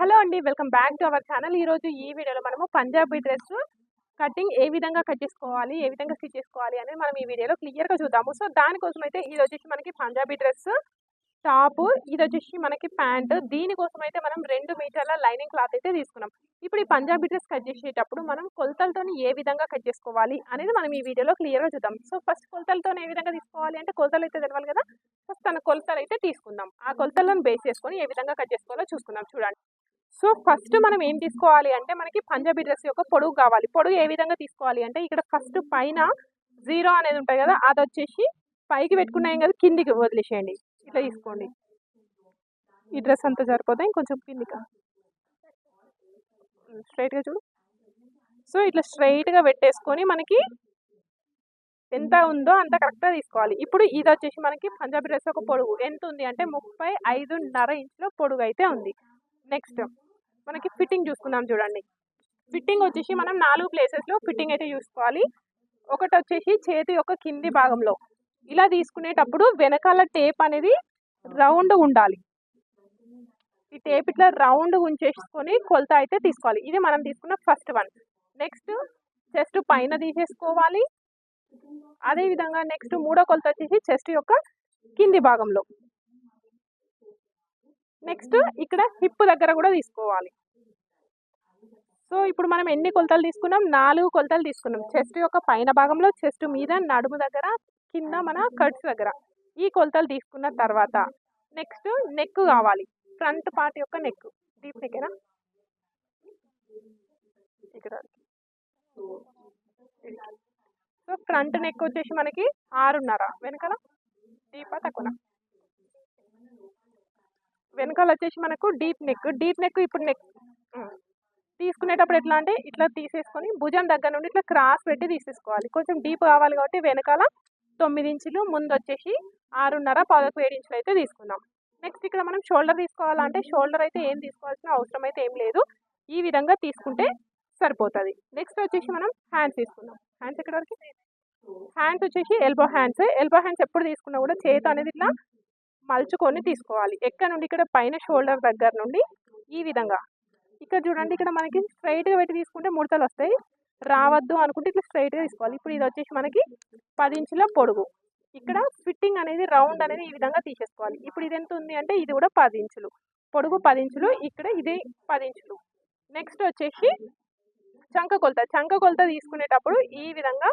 Hello అండి welcome back to our channel. ఈరోజు ఈ వీడియోలో మనము పంజాబీ డ్రెస్ కటింగ్ ఏ విధంగా కట్ చేసుకోవాలి ఏ విధంగా స్టిచ్ చేసుకోవాలి అనేది మనం ఈ వీడియోలో క్లియర్గా చూద్దాము. సో దానికోసం అయితే ఇది వచ్చేసి మనకి పంజాబీ డ్రెస్ టాప్ ఇది వచ్చేసి మనకి ప్యాంట్. దీనికోసం అయితే మనం రెండు మీటర్ల లైనింగ్ క్లాత్ అయితే తీసుకున్నాం. ఇప్పుడు ఈ పంజాబీ డ్రెస్ కట్ చేసేటప్పుడు మనం కొలతలతో ఏ విధంగా కట్ చేసుకోవాలి అనేది మనం ఈ వీడియోలో క్లియర్గా చూద్దాం. సో ఫస్ట్ కొలతలతో ఏ విధంగా తీసుకోవాలి అంటే కొలతలు అయితే తెలవాలి కదా. ఫస్ట్ తన కొలతలు అయితే తీసుకుందాం. ఆ కొలతలను బేస్ చేసుకొని ఏ విధంగా కట్ చేసుకోవాలో చూసుకుందాం. చూడండి. సో ఫస్ట్ మనం ఏం తీసుకోవాలి అంటే మనకి పంజాబీ డ్రెస్ యొక్క పొడుగు కావాలి. పొడుగు ఏ విధంగా తీసుకోవాలి అంటే ఇక్కడ ఫస్ట్ పైన జీరో అనేది ఉంటుంది కదా అది వచ్చేసి పైకి పెట్టుకున్నాం కదా కిందికి వదిలేసేయండి. ఇట్లా తీసుకోండి. ఈ డ్రెస్ అంతా సరిపోతే ఇంకొంచెం కిందికి? స్ట్రైట్గా చూడు. సో ఇట్లా స్ట్రైట్గా పెట్టేసుకొని మనకి ఎంత ఉందో అంత కరెక్ట్గా తీసుకోవాలి. ఇప్పుడు ఇది వచ్చేసి మనకి పంజాబీ డ్రెస్ ఒక పొడుగు. ఎంత ఉంది అంటే ముప్పై ఐదున్నర ఇంచుల పొడుగు అయితే ఉంది. నెక్స్ట్ మనకి ఫిట్టింగ్ చూసుకుందాం చూడండి. ఫిట్టింగ్ వచ్చేసి మనం నాలుగు ప్లేసెస్లో ఫిట్టింగ్ అయితే చూసుకోవాలి. ఒకటి వచ్చేసి చేతి యొక్క కింది భాగంలో. ఇలా తీసుకునేటప్పుడు వెనకాల టేప్ అనేది రౌండ్ ఉండాలి. ఈ టేప్ ఇట్లా రౌండ్ ఉంచేసుకొని కొలత అయితే తీసుకోవాలి. ఇది మనం తీసుకున్న ఫస్ట్ వన్. నెక్స్ట్ చెస్ట్ పైన తీసేసుకోవాలి. అదేవిధంగా నెక్స్ట్ మూడో కొలత వచ్చేసి చెస్ట్ యొక్క కింది భాగంలో. నెక్స్ట్ ఇక్కడ హిప్ దగ్గర కూడా తీసుకోవాలి. సో ఇప్పుడు మనం ఎన్ని కొలతలు తీసుకున్నాం? నాలుగు కొలతలు తీసుకున్నాం. చెస్ట్ యొక్క పైన భాగంలో చెస్ట్ మీద నడుము దగ్గర కింద మన కట్స్ దగ్గర. ఈ కొలతలు తీసుకున్న తర్వాత నెక్స్ట్ నెక్ కావాలి. ఫ్రంట్ పార్ట్ యొక్క నెక్. డీప్ నెక్కేనా ఇక్కడ సో ఫ్రంట్ నెక్ వచ్చేసి మనకి ఆరున్నర. వెనకాల? డీపా తక్కువ వెనకాల వచ్చేసి మనకు డీప్ నెక్. డీప్ నెక్ ఇప్పుడు నెక్. తీసుకునేటప్పుడు ఎట్లా అంటే ఇట్లా తీసేసుకొని భుజం దగ్గర నుండి ఇట్లా క్రాస్ పెట్టి తీసేసుకోవాలి. కొంచెం డీప్ కావాలి కాబట్టి వెనకాల తొమ్మిది ఇంచులు ముందు వచ్చేసి ఆరున్నర పదకు ఏడు ఇంచులు అయితే తీసుకుందాం నెక్స్ట్ ఇక్కడ మనం షోల్డర్ తీసుకోవాలంటే షోల్డర్ అయితే ఏం తీసుకోవాల్సిన అవసరం అయితే ఏం లేదు. ఈ విధంగా తీసుకుంటే సరిపోతుంది. నెక్స్ట్ వచ్చేసి మనం హ్యాండ్స్ తీసుకుందాం. హ్యాండ్స్ ఎక్కడ వరకు? హ్యాండ్స్ వచ్చేసి ఎల్బో హ్యాండ్స్ ఎల్బో హ్యాండ్స్ ఎప్పుడు తీసుకున్నా కూడా చేతి అనేది ఇట్లా మలుచుకొని తీసుకోవాలి. ఎక్కడ నుండి ఇక్కడ పైన షోల్డర్ దగ్గర నుండి ఈ విధంగా. ఇక్కడ చూడండి ఇక్కడ మనకి స్ట్రైట్గా పెట్టి తీసుకుంటే ముడతలు వస్తాయి. రావద్దు అనుకుంటే ఇట్లా స్ట్రైట్గా తీసుకోవాలి. ఇప్పుడు ఇది వచ్చేసి మనకి పది ఇంచుల పొడుగు. ఇక్కడ ఫిట్టింగ్ అనేది రౌండ్ అనేది ఈ విధంగా తీసేసుకోవాలి. ఇప్పుడు ఇది ఎంత ఉంది అంటే ఇది కూడా పది ఇంచులు. పొడుగు పది ఇంచులు ఇక్కడ ఇది పది ఇంచులు. నెక్స్ట్ వచ్చేసి చంక కొలత. చంక కొలత తీసుకునేటప్పుడు ఈ విధంగా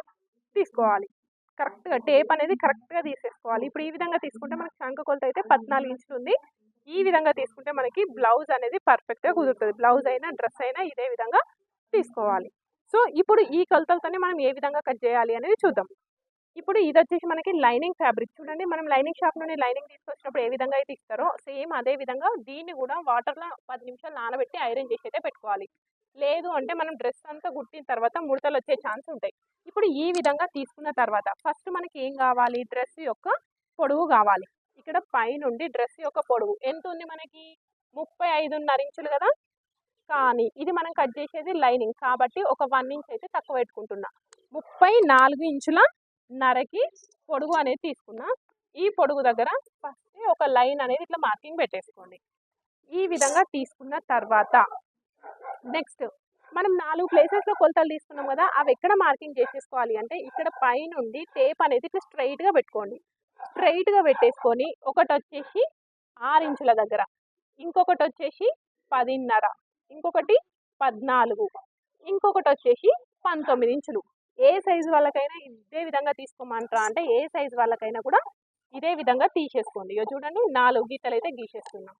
తీసుకోవాలి. కరెక్ట్గా టేప్ అనేది కరెక్ట్గా తీసేసుకోవాలి. ఇప్పుడు ఈ విధంగా తీసుకుంటే మనకి చంక కొలత అయితే పద్నాలుగు ఇంచులు ఉంది. ఈ విధంగా తీసుకుంటే మనకి బ్లౌజ్ అనేది పర్ఫెక్ట్గా కుదురుతుంది. బ్లౌజ్ అయినా డ్రెస్ అయినా ఇదే విధంగా తీసుకోవాలి. సో ఇప్పుడు ఈ కొలతలతోనే మనం ఏ విధంగా కట్ చేయాలి అనేది చూద్దాం. ఇప్పుడు ఇది వచ్చేసి మనకి లైనింగ్ ఫ్యాబ్రిక్. చూడండి మనం లైనింగ్ షాప్ నుండి లైనింగ్ తీసుకొచ్చినప్పుడు ఏ విధంగా అయితే ఇస్తారో సేమ్ అదే విధంగా దీన్ని కూడా వాటర్లో పది నిమిషాలు నానబెట్టి ఐరన్ చేసి అయితే పెట్టుకోవాలి. లేదు అంటే మనం డ్రెస్ అంతా కుట్టిన తర్వాత ముడతలు వచ్చే ఛాన్స్ ఉంటాయి. ఇప్పుడు ఈ విధంగా తీసుకున్న తర్వాత ఫస్ట్ మనకి ఏం కావాలి? డ్రెస్ యొక్క పొడవు కావాలి. ఇక్కడ పైనుండి డ్రెస్ యొక్క పొడవు. ఎంత ఉంది మనకి? ముప్పై ఐదున్నర ఇంచులు కదా? కానీ ఇది మనం కట్ చేసేది లైనింగ్. కాబట్టి ఒక వన్ ఇంచ్ అయితే తక్కువ పెట్టుకుంటున్నా. ముప్పై నాలుగు ఇంచుల నరకి పొడుగు అనేది తీసుకున్నా. ఈ పొడుగు దగ్గర ఫస్ట్ ఒక లైన్ అనేది ఇట్లా మార్కింగ్ పెట్టేసుకోండి. ఈ విధంగా తీసుకున్న తర్వాత నెక్స్ట్ మనం నాలుగు ప్లేసెస్లో కొలతలు తీసుకున్నాం కదా అవి ఎక్కడ మార్కింగ్ చేసేసుకోవాలి అంటే ఇక్కడ పైనుండి టేప్ అనేది ఇట్లా స్ట్రైట్గా పెట్టుకోండి. స్ట్రైట్గా పెట్టేసుకొని ఒకటి వచ్చేసి ఆరు ఇంచుల దగ్గర. ఇంకొకటి వచ్చేసి పదిన్నర. ఇంకొకటి పద్నాలుగు. ఇంకొకటి వచ్చేసి పంతొమ్మిది ఇంచులు. ఏ సైజు వాళ్ళకైనా ఇదే విధంగా తీసుకోమంటారా అంటే ఏ సైజు వాళ్ళకైనా కూడా ఇదే విధంగా తీసేసుకోండి. ఇక చూడండి నాలుగు గీతలు అయితే గీసేస్తున్నాం.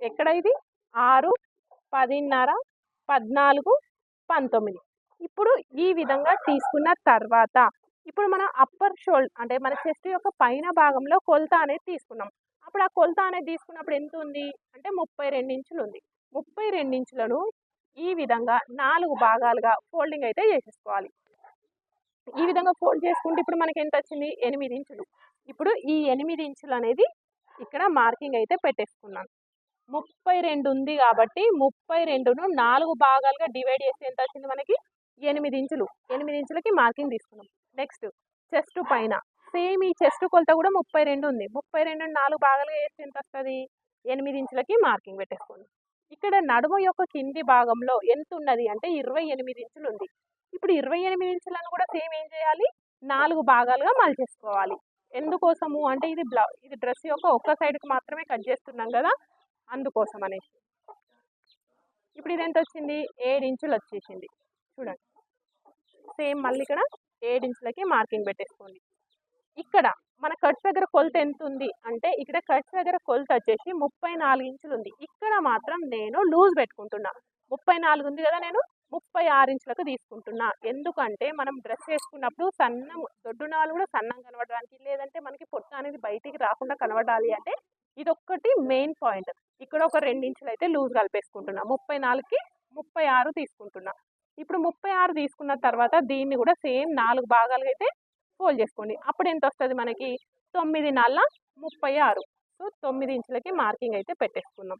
ఎక్కడ ఇది? ఆరు పదిన్నర పద్నాలుగు పంతొమ్మిది. ఇప్పుడు ఈ విధంగా తీసుకున్న తర్వాత ఇప్పుడు మనం అప్పర్ షోల్డ్ అంటే మన చెస్ట్ యొక్క పైన భాగంలో కొలత అనేది తీసుకున్నాం. అప్పుడు ఆ కొలత అనేది తీసుకున్నప్పుడు ఎంత ఉంది? అంటే ముప్పై రెండు ఇంచులు ఉంది. ముప్పై రెండు ఇంచులను ఈ విధంగా నాలుగు భాగాలుగా ఫోల్డింగ్ అయితే చేసేసుకోవాలి. ఈ విధంగా ఫోల్డ్ చేసుకుంటే ఇప్పుడు మనకి ఎంత వచ్చింది? ఎనిమిది ఇంచులు. ఇప్పుడు ఈ ఎనిమిది ఇంచులు అనేది ఇక్కడ మార్కింగ్ అయితే పెట్టేసుకున్నాను ముప్పై రెండు ఉంది కాబట్టి ముప్పై రెండును నాలుగు భాగాలుగా డివైడ్ చేస్తే ఎంత వచ్చింది మనకి? ఎనిమిది ఇంచులు. ఎనిమిది ఇంచులకి మార్కింగ్ తీసుకున్నాం. నెక్స్ట్ చెస్ట్ పైన. సేమ్ ఈ చెస్ట్ కొలత కూడా ముప్పై రెండు ఉంది. ముప్పై రెండు నాలుగు భాగాలుగా వేస్తే ఎంత వస్తుంది? ఎనిమిది ఇంచులకి మార్కింగ్ పెట్టేసుకోండి. ఇక్కడ నడుము యొక్క కింది భాగంలో ఎంత ఉన్నది అంటే ఇరవై ఎనిమిది ఇంచులు ఉంది. ఇప్పుడు ఇరవై ఎనిమిది ఇంచులను కూడా సేమ్ ఏం చేయాలి? నాలుగు భాగాలుగా మలిచేసుకోవాలి. ఎందుకోసము? అంటే ఇది బ్లౌ ఇది డ్రెస్ యొక్క ఒక్క సైడ్కి మాత్రమే కట్ చేస్తున్నాం కదా? అందుకోసం అనేసి. ఇప్పుడు ఇది ఎంత వచ్చింది? ఏడు ఇంచులు వచ్చేసింది. చూడండి. సేమ్ మళ్ళీ ఇక్కడ ఏడు ఇంచులకి మార్కింగ్ పెట్టేసుకోండి. ఇక్కడ మన కట్స్ దగ్గర కొలత ఎంత ఉంది అంటే ఇక్కడ కట్స్ దగ్గర కొలత వచ్చేసి ముప్పై నాలుగు ఇంచులు ఉంది. ఇక్కడ మాత్రం నేను లూజ్ పెట్టుకుంటున్నా. ముప్పై నాలుగు ఉంది కదా నేను ముప్పై ఆరు ఇంచులకు తీసుకుంటున్నా. ఎందుకంటే మనం డ్రెస్ వేసుకున్నప్పుడు సన్నం దొడ్డునాలు కూడా సన్నం కనబడడానికి లేదంటే మనకి పొట్ట అనేది బయటికి రాకుండా కనబడాలి అంటే ఇది ఒక్కటి మెయిన్ పాయింట్. ఇక్కడ ఒక రెండు ఇంచులు అయితే లూజ్ కలిపేసుకుంటున్నా. ముప్పై నాలుగుకి ముప్పై ఆరు తీసుకుంటున్నా. ఇప్పుడు ముప్పై ఆరు తీసుకున్న తర్వాత దీన్ని కూడా సేమ్ నాలుగు భాగాలుగా అయితే ఫోల్డ్ చేసుకోండి. అప్పుడు ఎంత వస్తుంది మనకి? తొమ్మిది నాళ్ళ ముప్పై ఆరు. సో తొమ్మిది ఇంచులకి మార్కింగ్ అయితే పెట్టేసుకున్నాం.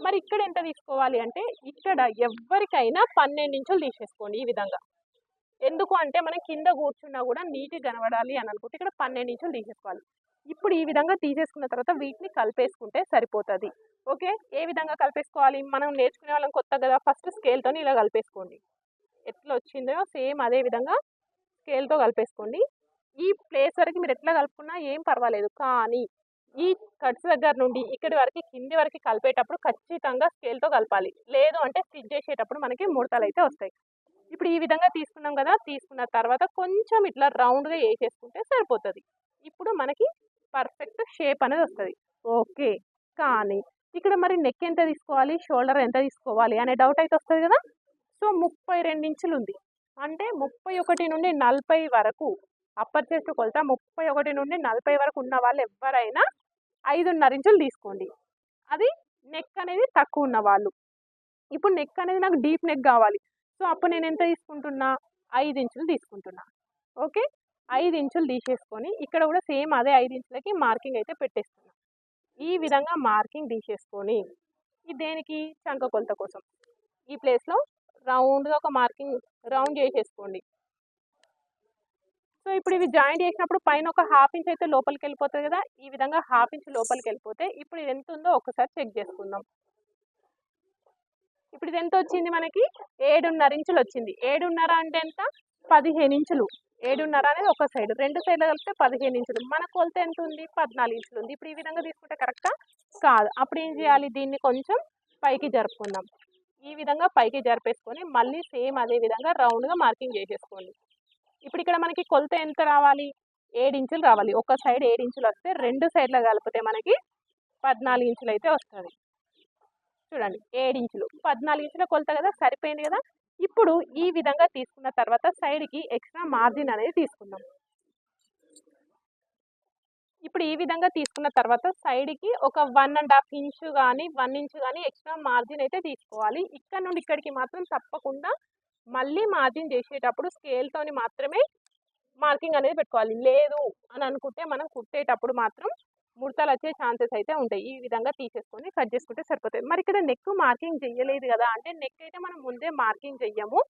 మరి ఇక్కడ ఎంత తీసుకోవాలి అంటే ఇక్కడ ఎవరికైనా పన్నెండు ఇంచులు తీసేసుకోండి ఈ విధంగా. ఎందుకు అంటే మనం కింద కూర్చున్నా కూడా నీట్గా కనబడాలి అని అనుకుంటే ఇక్కడ పన్నెండు ఇంచులు తీసేసుకోవాలి. ఇప్పుడు ఈ విధంగా తీసేసుకున్న తర్వాత వీటిని కలిపేసుకుంటే సరిపోతుంది. ఓకే? ఏ విధంగా కలిపేసుకోవాలి? మనం నేర్చుకునే వాళ్ళం కొత్త కదా ఫస్ట్ స్కేల్తో ఇలా కలిపేసుకోండి. ఎట్లా వచ్చిందో సేమ్ అదే విధంగా స్కేల్తో కలిపేసుకోండి. ఈ ప్లేస్ వరకు మీరు ఎట్లా కలుపుకున్నా ఏం పర్వాలేదు. కానీ ఈ కట్స్ దగ్గర నుండి ఇక్కడి వరకు కింది వరకు కలిపేటప్పుడు ఖచ్చితంగా స్కేల్తో కలపాలి. లేదు అంటే స్టిచ్ చేసేటప్పుడు మనకి ముడతలు అయితే వస్తాయి. ఇప్పుడు ఈ విధంగా తీసుకున్నాం కదా తీసుకున్న తర్వాత కొంచెం ఇట్లా రౌండ్గా వేసేసుకుంటే సరిపోతుంది. ఇప్పుడు మనకి పర్ఫెక్ట్ షేప్ అనేది వస్తుంది. ఓకే. కానీ ఇక్కడ మరి నెక్ ఎంత తీసుకోవాలి? షోల్డర్ ఎంత తీసుకోవాలి? అనే డౌట్ అయితే వస్తుంది కదా? సో ముప్పై రెండు ఇంచులు ఉంది అంటే ముప్పై ఒకటి నుండి నలభై వరకు అప్పర్ చెస్ట్ కొలత ముప్పై ఒకటి నుండి నలభై వరకు ఉన్న వాళ్ళు ఎవరైనా ఐదున్నర ఇంచులు తీసుకోండి. అది నెక్ అనేది తక్కువ ఉన్న వాళ్ళు. ఇప్పుడు నెక్ అనేది నాకు డీప్ నెక్ కావాలి. సో అప్పుడు నేను ఎంత తీసుకుంటున్నా? ఐదు ఇంచులు తీసుకుంటున్నా. ఓకే? ఐదు ఇంచులు తీసేసుకొని ఇక్కడ కూడా సేమ్ అదే ఐదు ఇంచులకి మార్కింగ్ అయితే పెట్టేస్తున్నా. ఈ విధంగా మార్కింగ్ తీసేసుకొని ఇది దేనికి? చంక కొలత కోసం. ఈ ప్లేస్లో రౌండ్గా ఒక మార్కింగ్ రౌండ్ చేసేసుకోండి. సో ఇప్పుడు ఇవి జాయింట్ చేసినప్పుడు పైన ఒక హాఫ్ ఇంచ్ అయితే లోపలికి వెళ్ళిపోతుంది కదా! ఈ విధంగా హాఫ్ ఇంచ్ లోపలికి వెళ్ళిపోతే ఇప్పుడు ఇది ఎంత ఉందో ఒకసారి చెక్ చేసుకుందాం. ఇప్పుడు ఇది ఎంత వచ్చింది మనకి? ఏడున్నర ఇంచులు వచ్చింది. ఏడున్నర అంటే ఎంత? పదిహేను ఇంచులు. ఏడున్నర అనేది ఒక సైడ్. రెండు సైడ్లు కలిపితే పదిహేను ఇంచులు. మన కొలత ఎంత ఉంది పద్నాలుగు ఇంచులు ఉంది. ఇప్పుడు ఈ విధంగా తీసుకుంటే కరెక్టా? కాదు. అప్పుడు ఏం చేయాలి? దీన్ని కొంచెం పైకి జరుపుకుందాం. ఈ విధంగా పైకి జరిపేసుకొని మళ్ళీ సేమ్ అదే విధంగా రౌండ్గా మార్కింగ్ చేసేసుకోండి. ఇప్పుడు ఇక్కడ మనకి కొలత ఎంత రావాలి? ఏడు ఇంచులు రావాలి. ఒక సైడ్ ఏడు ఇంచులు వస్తే రెండు సైడ్లో కలిపితే మనకి పద్నాలుగు ఇంచులు అయితే వస్తుంది. చూడండి ఏడు ఇంచులు. పద్నాలుగు ఇంచుల కొలత కదా సరిపోయింది కదా? ఇప్పుడు ఈ విధంగా తీసుకున్న తర్వాత సైడ్కి ఎక్స్ట్రా మార్జిన్ అనేది తీసుకుందాం. ఇప్పుడు ఈ విధంగా తీసుకున్న తర్వాత సైడ్కి ఒక వన్ అండ్ హాఫ్ ఇంచ్ కానీ వన్ ఇంచ్ కానీ ఎక్స్ట్రా మార్జిన్ అయితే తీసుకోవాలి. ఇక్కడ నుండి ఇక్కడికి మాత్రం తప్పకుండా మళ్ళీ మార్జిన్ చేసేటప్పుడు స్కేల్తోని మాత్రమే మార్కింగ్ అనేది పెట్టుకోవాలి. లేదు అని అనుకుంటే మనం కుట్టేటప్పుడు మాత్రం ముడతలు వచ్చే ఛాన్సెస్ అయితే ఉంటాయి. ఈ విధంగా తీసేసుకొని కట్ చేసుకుంటే సరిపోతుంది. మరి ఇక్కడ నెక్ మార్కింగ్ చేయలేదు కదా అంటే నెక్ అయితే మనం ముందే మార్కింగ్ చెయ్యము.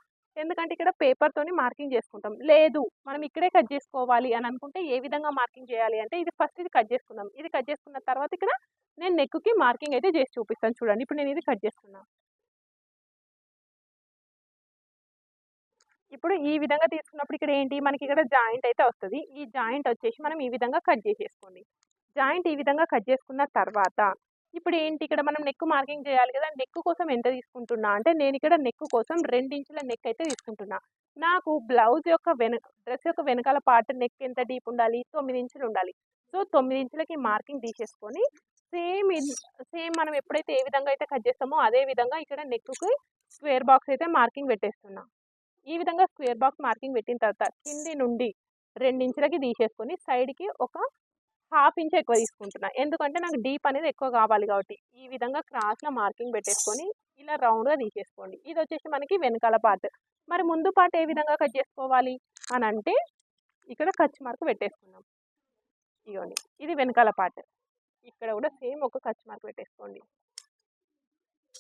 ఎందుకంటే ఇక్కడ పేపర్తోని మార్కింగ్ చేసుకుంటాం. లేదు మనం ఇక్కడే కట్ చేసుకోవాలి అని అనుకుంటే ఏ విధంగా మార్కింగ్ చేయాలి అంటే ఇది ఫస్ట్ ఇది కట్ చేసుకుందాం. ఇది కట్ చేసుకున్న తర్వాత ఇక్కడ నేను నెక్కి మార్కింగ్ అయితే చేసి చూపిస్తాను. చూడండి ఇప్పుడు నేను ఇది కట్ చేసుకున్నాను ఇప్పుడు ఈ విధంగా తీసుకున్నప్పుడు ఇక్కడ ఏంటి? మనకి ఇక్కడ జాయింట్ అయితే వస్తుంది. ఈ జాయింట్ వచ్చేసి మనం ఈ విధంగా కట్ చేసేసుకోండి. జాయింట్ ఈ విధంగా కట్ చేసుకున్న తర్వాత ఇప్పుడు ఏంటి? ఇక్కడ మనం నెక్ మార్కింగ్ చేయాలి కదా నెక్ కోసం ఎంత తీసుకుంటున్నా? అంటే నేను ఇక్కడ నెక్ కోసం రెండించుల నెక్ అయితే తీసుకుంటున్నా. నాకు బ్లౌజ్ యొక్క వెనక డ్రెస్ యొక్క వెనకాల పార్ట్ నెక్ ఎంత డీప్ ఉండాలి? తొమ్మిది ఇంచులు ఉండాలి. సో తొమ్మిది ఇంచులకి మార్కింగ్ తీసేసుకొని సేమ్ సేమ్ మనం ఎప్పుడైతే ఏ విధంగా అయితే కట్ చేస్తామో అదే విధంగా ఇక్కడ నెక్కి స్క్వేర్ బాక్స్ అయితే మార్కింగ్ పెట్టేస్తున్నా. ఈ విధంగా స్క్వేర్ బాక్స్ మార్కింగ్ పెట్టిన తర్వాత కింది నుండి రెండించులకి తీసేసుకొని సైడ్కి ఒక హాఫ్ ఇంచ్ ఎక్కువ తీసుకుంటున్నా. ఎందుకంటే నాకు డీప్ అనేది ఎక్కువ కావాలి కాబట్టి. ఈ విధంగా క్రాస్లో మార్కింగ్ పెట్టేసుకొని ఇలా రౌండ్గా తీసేసుకోండి. ఇది వచ్చేసి మనకి వెనకాల పార్ట్. మరి ముందు పార్ట్ ఏ విధంగా కట్ చేసుకోవాలి అని అంటే ఇక్కడ ఖర్చు మార్క్ పెట్టేసుకున్నాం ఇదిగోండి ఇది వెనకాల పార్ట్. ఇక్కడ కూడా సేమ్ ఒక ఖర్చు మార్క్ పెట్టేసుకోండి.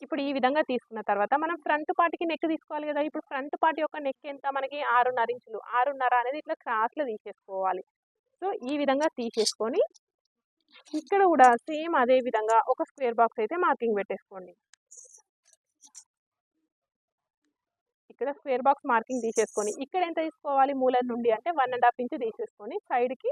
ఇప్పుడు ఈ విధంగా తీసుకున్న తర్వాత మనం ఫ్రంట్ పార్ట్కి నెక్ తీసుకోవాలి కదా! ఇప్పుడు ఫ్రంట్ పార్ట్ యొక్క నెక్ ఎంత? మనకి ఆరున్నర ఇంచులు. ఆరున్నర అనేది ఇట్లా క్రాస్లో తీసేసుకోవాలి. సో ఈ విధంగా తీసేసుకొని ఇక్కడ కూడా సేమ్ అదే విధంగా ఒక స్క్వేర్ బాక్స్ అయితే మార్కింగ్ పెట్టేసుకోండి. ఇక్కడ స్క్వేర్ బాక్స్ మార్కింగ్ తీసేసుకొని ఇక్కడ ఎంత తీసుకోవాలి మూల నుండి అంటే వన్ అండ్ హాఫ్ ఇంచ్ తీసేసుకొని సైడ్కి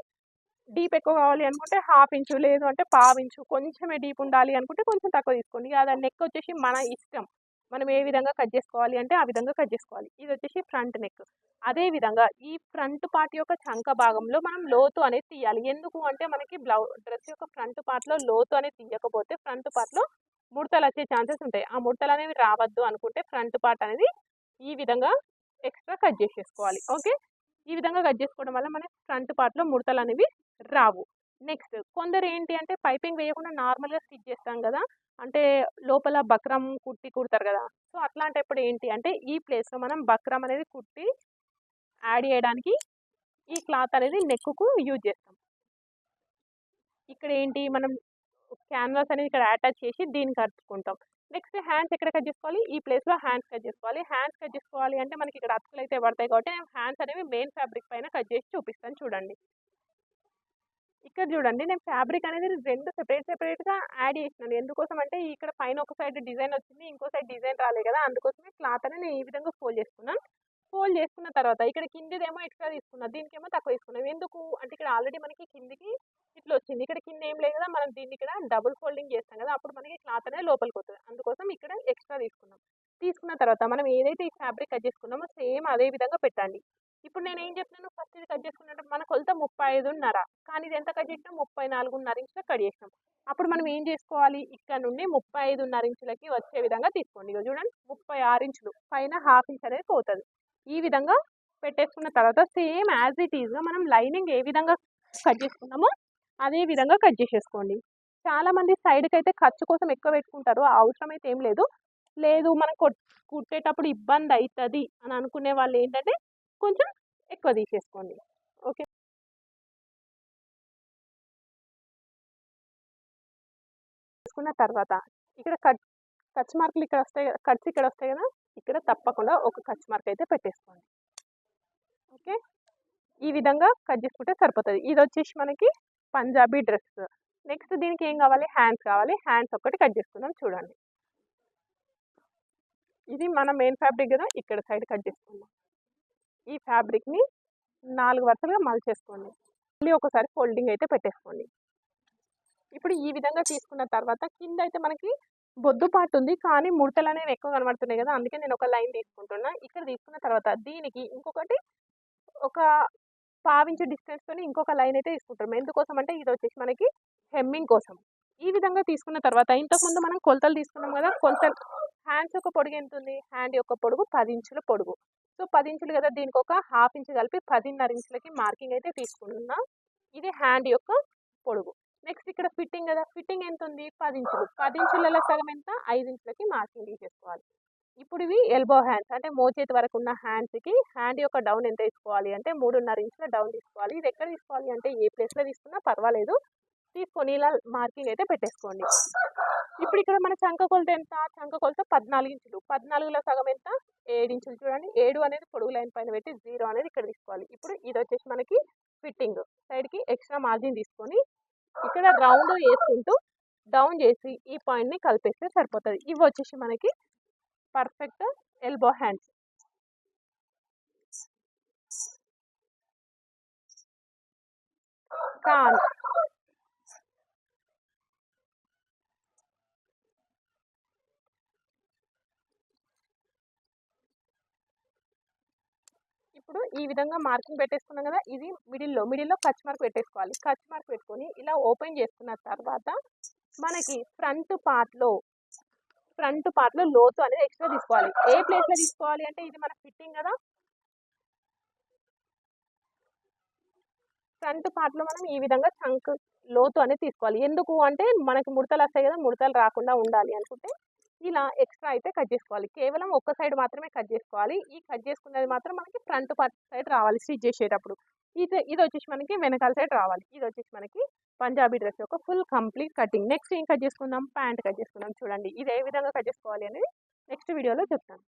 డీప్ ఎక్కువ కావాలి అనుకుంటే హాఫ్ ఇంచు లేదు అంటే పావు ఇంచు కొంచెమే డీప్ ఉండాలి అనుకుంటే కొంచెం తక్కువ తీసుకోండి. అది నెక్ వచ్చేసి మన ఇష్టం. మనం ఏ విధంగా కట్ చేసుకోవాలి అంటే ఆ విధంగా కట్ చేసుకోవాలి. ఇది వచ్చేసి ఫ్రంట్ నెక్. అదే విధంగా ఈ ఫ్రంట్ పార్ట్ యొక్క చంక భాగంలో మనం లోతు అనేది తీయాలి. ఎందుకు అంటే మనకి బ్లౌ డ్రెస్ యొక్క ఫ్రంట్ పార్ట్లో లోతు అనేది తీయకపోతే ఫ్రంట్ పార్ట్లో ముడతలు వచ్చే ఛాన్సెస్ ఉంటాయి. ఆ ముడతలు అనేవి రావద్దు అనుకుంటే ఫ్రంట్ పార్ట్ అనేది ఈ విధంగా ఎక్స్ట్రా కట్ చేసేసుకోవాలి. ఓకే? ఈ విధంగా కట్ చేసుకోవడం వల్ల మనకి ఫ్రంట్ పార్ట్లో ముడతలు అనేవి రావు. నెక్స్ట్ కొందరు ఏంటి అంటే పైపింగ్ వేయకుండా నార్మల్గా స్టిచ్ చేస్తాం కదా! అంటే లోపల బక్రం కుట్టి కుడతారు కదా! సో అట్లాంటప్పుడు ఏంటి అంటే ఈ ప్లేస్లో మనం బక్రం అనేది కుట్టి యాడ్ చేయడానికి ఈ క్లాత్ అనేది నెక్కు యూజ్ చేస్తాం. ఇక్కడ ఏంటి మనం క్యాన్వాస్ అనేది ఇక్కడ అటాచ్ చేసి దీన్ని కట్టుకుంటాం నెక్స్ట్ హ్యాండ్స్ ఎక్కడ కట్ చేసుకోవాలి? ఈ ప్లేస్లో హ్యాండ్స్ కట్ చేసుకోవాలి. హ్యాండ్స్ కట్ చేసుకోవాలి అంటే మనకి ఇక్కడ అతుకులు అయితే పడతాయి కాబట్టి నేను హ్యాండ్స్ అనేవి మెయిన్ ఫ్యాబ్రిక్ పైన కట్ చేసి చూపిస్తాను చూడండి. ఇక్కడ చూడండి నేను ఫ్యాబ్రిక్ అనేది రెండు సెపరేట్ సెపరేట్గా యాడ్ చేసినాను. ఎందుకోసం అంటే ఇక్కడ పైన ఒక సైడ్ డిజైన్ వచ్చింది ఇంకో సైడ్ డిజైన్ రాలేదు కదా అందుకోసమే క్లాత్ అనేది నేను ఈ విధంగా ఫోల్డ్ చేసుకున్నాను. ఫోల్డ్ చేసుకున్న తర్వాత ఇక్కడ కిందిదేమో ఎక్స్ట్రా తీసుకున్నా దీనికేమో తక్కువ తీసుకున్నాం. ఎందుకు? అంటే ఇక్కడ ఆల్రెడీ మనకి కిందికి ఇట్లా వచ్చింది. ఇక్కడ కింద ఏం లేదు కదా మనం దీన్ని ఇక్కడ డబుల్ ఫోల్డింగ్ చేస్తాం కదా అప్పుడు మనకి క్లాత్ అనేది లోపలికి వస్తుంది. అందుకోసం ఇక్కడ ఎక్స్ట్రా తీసుకున్నాం. తీసుకున్న తర్వాత మనం ఏదైతే ఈ ఫ్యాబ్రిక్ కట్ చేసుకున్నామో సేమ్ అదే విధంగా పెట్టండి. ఇప్పుడు నేను ఏం చెప్తున్నాను? ఫస్ట్ ఇది కట్ చేసుకున్నట్టు మన కొలత ముప్పై ఐదున్నర కానీ ఇది ఎంత కట్ చేసినాం? ముప్పై నాలుగున్నర ఇంచుల కట్ చేసినాం. అప్పుడు మనం ఏం చేసుకోవాలి? ఇక్కడ నుండి ముప్పై ఐదున్నర ఇంచులకి వచ్చే విధంగా తీసుకోండి. ఇక చూడండి ముప్పై ఆరు ఇంచులు. పైన హాఫ్ ఇంచ్ అనేది పోతుంది. ఈ విధంగా పెట్టేసుకున్న తర్వాత సేమ్ యాజ్ ఇట్ ఈజ్గా మనం లైనింగ్ ఏ విధంగా కట్ చేసుకున్నామో అదే విధంగా కట్ చేసేసుకోండి. చాలామంది సైడ్కి అయితే ఖర్చు కోసం ఎక్కువ పెట్టుకుంటారు. అవసరమైతే అవసరం అయితే ఏం లేదు. లేదు మనం కొట్ కుట్టేటప్పుడు ఇబ్బంది అవుతుంది అని అనుకునే వాళ్ళు ఏంటంటే కొంచెం ఎక్కువ తీసేసుకోండి. ఓకే? తీసుకున్న తర్వాత ఇక్కడ కట్ కచ్ మార్కులు ఇక్కడ వస్తాయి కదా కట్స్ ఇక్కడ వస్తాయి కదా ఇక్కడ తప్పకుండా ఒక కచ్ మార్క్ అయితే పెట్టేసుకోండి. ఓకే? ఈ విధంగా కట్ చేసుకుంటే సరిపోతుంది. ఇది వచ్చేసి మనకి పంజాబీ డ్రెస్. నెక్స్ట్ దీనికి ఏం కావాలి? హ్యాండ్స్ కావాలి. హ్యాండ్స్ ఒక్కటి కట్ చేసుకుందాం చూడండి. ఇది మన మెయిన్ ఫ్యాబ్రిక్ కదా ఇక్కడ సైడ్ కట్ చేసుకుందాం. ఈ ఫ్యాబ్రిక్ని నాలుగు వరుసలుగా మలచేసుకోండి. మళ్ళీ ఒకసారి ఫోల్డింగ్ అయితే పెట్టేసుకోండి. ఇప్పుడు ఈ విధంగా తీసుకున్న తర్వాత కింద అయితే మనకి బొద్దు పాటు ఉంది. కానీ ముడతలు అనేవి ఎక్కువ కనబడుతున్నాయి కదా! అందుకే నేను ఒక లైన్ తీసుకుంటున్నా. ఇక్కడ తీసుకున్న తర్వాత దీనికి ఇంకొకటి ఒక పావించు డిస్టెన్స్తో ఇంకొక లైన్ అయితే తీసుకుంటున్నాం. ఎందుకోసం అంటే ఇది వచ్చేసి మనకి హెమ్మింగ్ కోసం. ఈ విధంగా తీసుకున్న తర్వాత ఇంతకుముందు మనం కొలతలు తీసుకున్నాం కదా! కొలతలు హ్యాండ్స్ యొక్క పొడుగు ఎంత ఉంది? హ్యాండ్ యొక్క పొడుగు పది ఇంచుల పొడుగు. సో పది ఇంచులు కదా దీనికి ఒక హాఫ్ ఇంచు కలిపి పదిన్నర ఇంచులకి మార్కింగ్ అయితే తీసుకున్నా. ఇది హ్యాండ్ యొక్క పొడుగు. నెక్స్ట్ ఇక్కడ ఫిట్టింగ్ కదా ఫిట్టింగ్ ఎంత ఉంది పది ఇంచులు పది ఇంచులలో సగం ఎంత? ఐదు ఇంచులకి మార్కింగ్ తీసేసుకోవాలి. ఇప్పుడు ఇవి ఎల్బో హ్యాండ్స్ అంటే మోచేతి వరకు ఉన్న హ్యాండ్స్కి హ్యాండ్ యొక్క డౌన్ ఎంత తీసుకోవాలి అంటే మూడున్నర ఇంచుల డౌన్ తీసుకోవాలి. ఇది ఎక్కడ తీసుకోవాలి అంటే ఏ ప్లేస్లో తీసుకున్నా పర్వాలేదు. తీసుకొని ఇలా మార్కింగ్ అయితే పెట్టేసుకోండి. ఇప్పుడు ఇక్కడ మన చంక కొలత ఎంత? చంక కొలత పద్నాలుగు ఇంచులు. పద్నాలుగులో సగం ఎంత? ఏడు ఇంచులు చూడండి. ఏడు అనేది పొడుగు లైన్ పైన పెట్టి జీరో అనేది ఇక్కడ తీసుకోవాలి. ఇప్పుడు ఇది వచ్చేసి మనకి ఫిట్టింగ్. సైడ్కి ఎక్స్ట్రా మార్జిన్ తీసుకొని ఇక్కడ రౌండ్ వేసుకుంటూ డౌన్ చేసి ఈ పాయింట్ని కలిపేస్తే సరిపోతుంది. ఇవి వచ్చేసి మనకి పర్ఫెక్ట్ ఎల్బో హ్యాండ్స్. కాన్. ఇప్పుడు ఈ విధంగా మార్కింగ్ పెట్టేసుకున్నాం కదా ఇది మిడిల్లో మిడిల్లో కచ్ మార్క్ పెట్టేసుకోవాలి. కచ్ మార్క్ పెట్టుకొని ఇలా ఓపెన్ చేసుకున్న తర్వాత మనకి ఫ్రంట్ పార్ట్లో ఫ్రంట్ పార్ట్లో లోతు అనేది ఎక్స్ట్రా తీసుకోవాలి. ఏ ప్లేస్లో తీసుకోవాలి అంటే ఇది మన ఫిట్టింగ్ కదా? ఫ్రంట్ పార్ట్లో మనం ఈ విధంగా చంక్ లోతు అనేది తీసుకోవాలి. ఎందుకు అంటే మనకి ముడతలు వస్తాయి కదా ముడతలు రాకుండా ఉండాలి అనుకుంటే ఇలా ఎక్స్ట్రా అయితే కట్ చేసుకోవాలి. కేవలం ఒక్క సైడ్ మాత్రమే కట్ చేసుకోవాలి. ఈ కట్ చేసుకున్నది మాత్రం మనకి ఫ్రంట్ పార్ట్ సైడ్ రావాలి స్టిచ్ చేసేటప్పుడు. ఇది ఇది వచ్చేసి మనకి వెనకాల సైడ్ రావాలి. ఇది వచ్చేసి మనకి పంజాబీ డ్రెస్ యొక్క ఫుల్ కంప్లీట్ కటింగ్. నెక్స్ట్ ఏం కట్ చేసుకుందాం? ప్యాంట్ కట్ చేసుకుందాం. చూడండి. ఇది ఏ విధంగా కట్ చేసుకోవాలి అనేది నెక్స్ట్ వీడియోలో చెప్తాను.